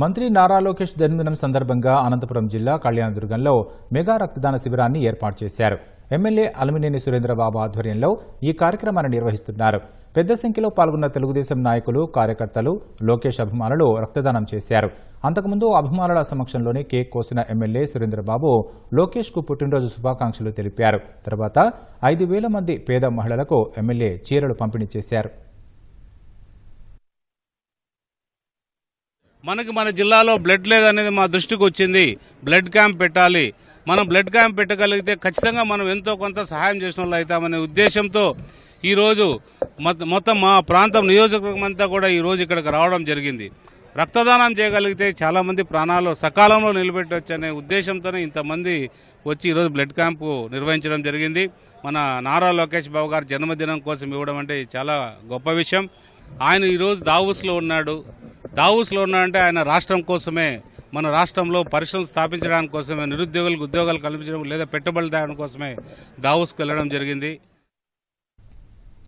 మంత్రి నారా లోకేష్ జన్మదినం సందర్భంగా అనంతపురం జిల్లా కళ్యాణదుర్గంలో మెగా రక్తదాన శిబిరాన్ని ఏర్పాటు చేశారు. ఎమ్మెల్యే అలమినేని సురేంద్రబాబు ఆధ్వర్యంలో ఈ కార్యక్రమాన్ని నిర్వహిస్తున్నారు. పెద్ద సంఖ్యలో పాల్గొన్న తెలుగుదేశం నాయకులు కార్యకర్తలు లోకేష్ అభిమానులు రక్తదానం చేశారు. అంతకుముందు అభిమానుల సమక్షంలోనే కేక్ కోసిన ఎమ్మెల్యే సురేంద్రబాబు లోకేష్కు పుట్టినరోజు శుభాకాంక్షలు తెలిపారు. తర్వాత ఐదు వేల మంది పేద మహిళలకు ఎమ్మెల్యే చీరలు పంపిణీ చేశారు. మనకి మన జిల్లాలో బ్లడ్ లేదనేది మా దృష్టికి వచ్చింది. బ్లడ్ క్యాంప్ పెట్టాలి. మనం బ్లడ్ క్యాంప్ పెట్టగలిగితే ఖచ్చితంగా మనం ఎంతో కొంత సహాయం చేసిన వాళ్ళు అవుతామనే ఉద్దేశంతో ఈరోజు మొత్తం మా ప్రాంతం నియోజకవర్గం అంతా కూడా ఈరోజు ఇక్కడికి రావడం జరిగింది. రక్తదానం చేయగలిగితే చాలామంది ప్రాణాలు సకాలంలో నిలబెట్టవచ్చు అనే ఉద్దేశంతోనే ఇంతమంది వచ్చి ఈరోజు బ్లడ్ క్యాంపు నిర్వహించడం జరిగింది. మన నారా లోకేష్ బాబు గారి జన్మదినం కోసం ఇవ్వడం అంటే చాలా గొప్ప విషయం. ఆయన ఈరోజు దావూస్లో ఉన్నాడు. దావూస్లో ఉన్నాడంటే ఆయన రాష్ట్రం కోసమే మన రాష్ట్రంలో పరిశ్రమలు స్థాపించడానికి కోసమే నిరుద్యోగులకు ఉద్యోగాలు కల్పించడం లేదా పెట్టుబడులు తేవడం కోసమే దావూస్కు వెళ్ళడం జరిగింది.